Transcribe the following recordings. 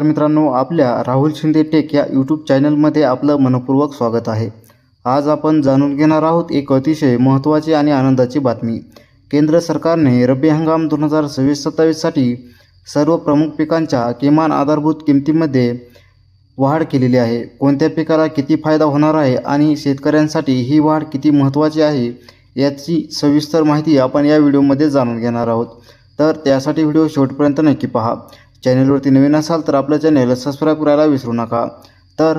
नमस्कार मित्रांनो आपल्या राहुल शिंदे टेक या यूट्यूब चॅनलमध्ये आपलं मनपूर्वक स्वागत आहे. आज आपण जाणून घेणार आहोत एक अतिशय महत्त्वाची आणि आनंदाची बातमी. केंद्र सरकारने रब्बी हंगाम दोन हजार सव्वीस सत्तावीससाठी सर्व प्रमुख पिकांच्या किमान आधारभूत किमतीमध्ये वाढ केलेली आहे. कोणत्या पिकाला किती फायदा होणार आहे आणि शेतकऱ्यांसाठी ही वाढ किती महत्त्वाची आहे याची सविस्तर माहिती आपण या व्हिडिओमध्ये जाणून घेणार आहोत. तर त्यासाठी व्हिडिओ शेवटपर्यंत नक्की पहा. चॅनलवरती नवीन असाल तर आपल्या चॅनेल सबस्क्राईब करायला विसरू नका. तर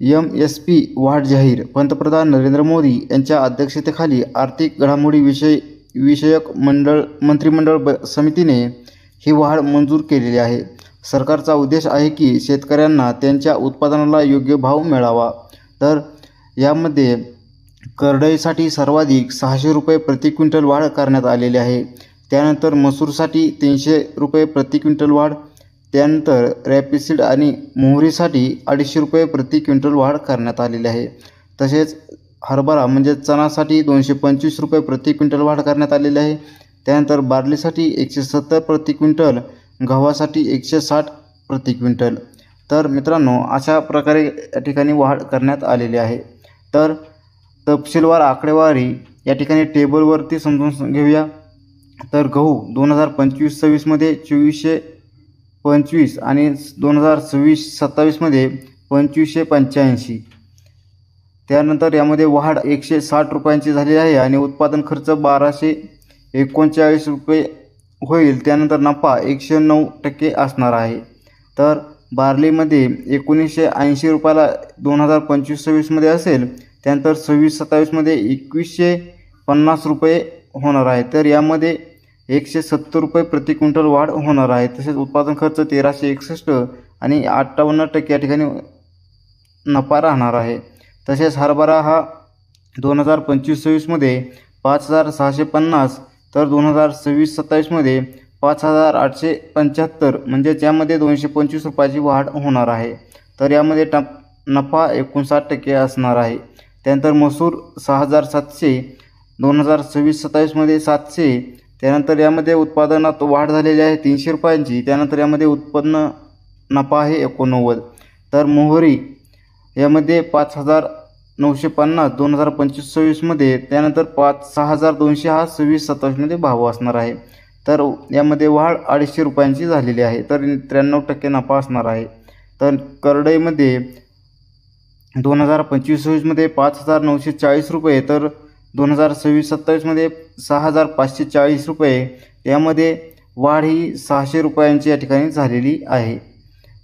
एम एस पी वाढ जाहीर. पंतप्रधान नरेंद्र मोदी यांच्या अध्यक्षतेखाली आर्थिक घडामोडी विषय विषयक मंडळ मंत्रिमंडळ ब समितीने ही वाढ मंजूर केलेली आहे. सरकारचा उद्देश आहे की शेतकऱ्यांना त्यांच्या उत्पादनाला योग्य भाव मिळावा. तर यामध्ये करडईसाठी सर्वाधिक सहाशे रुपये प्रति क्विंटल वाढ करण्यात आलेली आहे. त्यानंतर मसूरसाठी तीनशे रुपये प्रति क्विंटल वाढ. त्यानंतर रॅपिसिड आणि मोहरीसाठी अडीचशे रुपये प्रति क्विंटल वाढ करण्यात आलेली आहे. तसेच हरभरा म्हणजे चणासाठी दोनशे पंचवीस रुपये प्रति क्विंटल वाढ करण्यात आलेली आहे. त्यानंतर बार्लीसाठी एकशे सत्तर प्रति क्विंटल गव्हासाठी एकशे साठ प्रति क्विंटल. तर मित्रांनो अशा प्रकारे या ठिकाणी वाढ करण्यात आलेली आहे. तर तपशीलवार आकडेवारी या ठिकाणी टेबलवरती समजून घेऊया. तर गहू दोन हजार पंचवीस सव्वीसमध्ये चोवीसशे पंचवीस आणि दोन हजार सव्वीस सत्तावीसमध्ये पंचवीसशे पंच्याऐंशी. त्यानंतर यामध्ये वाढ एकशे साठ रुपयांची झाली आहे आणि उत्पादन खर्च बाराशे एकोणचाळीस रुपये होईल. त्यानंतर नफा एकशे नऊ टक्के असणार आहे. तर बार्लीमध्ये एकोणीसशे ऐंशी रुपयाला दोन हजार पंचवीस सव्वीसमध्ये असेल त्यानंतर सव्वीस सत्तावीसमध्ये एकवीसशे पन्नास रुपये होणार आहे. तर यामध्ये एकशे सत्तर रुपये प्रति क्विंटल वाढ होणार आहे. तसेच उत्पादन खर्च तेराशे एकसष्ट आणि अठ्ठावन्न टक्के या ठिकाणी नफा राहणार आहे. तसेच हरभरा हा दोन हजार पंचवीस सव्वीसमध्ये पाच हजार सहाशे पन्नास तर दोन हजार सव्वीस सत्तावीसमध्ये पाच हजार आठशे पंच्याहत्तर म्हणजे यामध्ये दोनशे पंचवीस रुपयाची वाढ होणार आहे. तर यामध्ये टप नफा एकोणसाठ टक्के असणार आहे. त्यानंतर मसूर सहा हजार सातशे दोन हजार सव्वीस सत्तावीसमध्ये सातशे त्यानंतर यामध्ये उत्पादनात वाढ झालेली आहे तीनशे रुपयांची. त्यानंतर यामध्ये उत्पन्न नफा आहे एकोणनव्वद. तर मोहरी यामध्ये पाच हजार नऊशे पन्नास दोन हजार पंचवीस सव्वीसमध्ये त्यानंतर पाच सहा हजार दोनशे हा सव्वीस सत्तावीसमध्ये भाव असणार आहे. तर यामध्ये वाढ अडीचशे रुपयांची झालेली आहे. तर त्र्याण्णव टक्के नफा असणार आहे. तर करडईमध्ये दोन हजार पंचवीस सव्वीसमध्ये पाच हजार नऊशे चाळीस रुपये. तर दोन हजार सव्वीस सत्तावीसमध्ये सहा हजार पाचशे चाळीस रुपये. यामध्ये वाढ ही सहाशे रुपयांची या ठिकाणी झालेली आहे.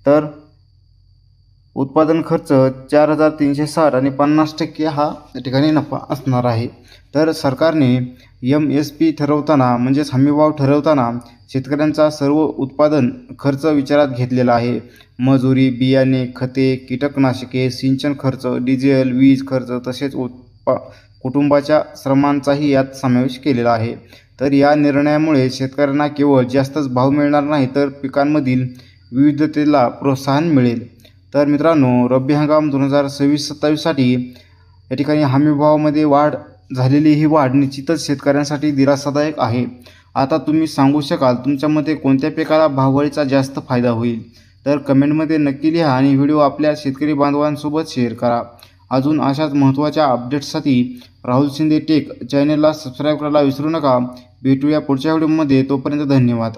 तर उत्पादन खर्च चार हजार तीनशे साठ आणि पन्नास टक्के हा या ठिकाणी नफा असणार आहे. तर सरकारने एम एस पी ठरवताना म्हणजेच हमीभाव ठरवताना शेतकऱ्यांचा सर्व उत्पादन खर्च विचारात घेतलेला आहे. मजुरी बियाणे खते कीटकनाशके सिंचन खर्च डिझेल वीज खर्च तसेच उत्पा कुटुंबाच्या श्रमांचाही यात समावेश केलेला आहे. तर या निर्णयामुळे शेतकऱ्यांना केवळ जास्तच भाव मिळणार नाही तर पिकांमधील विविधतेला प्रोत्साहन मिळेल. तर मित्रांनो रब्बी हंगाम दोन हजार सव्वीस सत्तावीससाठी या ठिकाणी हमीभावामध्ये वाढ झालेली ही वाढ निश्चितच शेतकऱ्यांसाठी दिलासादायक आहे. आता तुम्ही सांगू शकाल तुमच्या मते कोणत्या पिकाला भाववाढीचा जास्त फायदा होईल? तर कमेंटमध्ये नक्की लिहा आणि व्हिडिओ आपल्या शेतकरी बांधवांसोबत शेअर करा. अजून अशाच महत्त्वाच्या अपडेट्ससाठी राहुल शिंदे टेक चॅनेलला सबस्क्राईब करायला विसरू नका. भेटूया पुढच्या व्हिडिओमध्ये. तोपर्यंत धन्यवाद.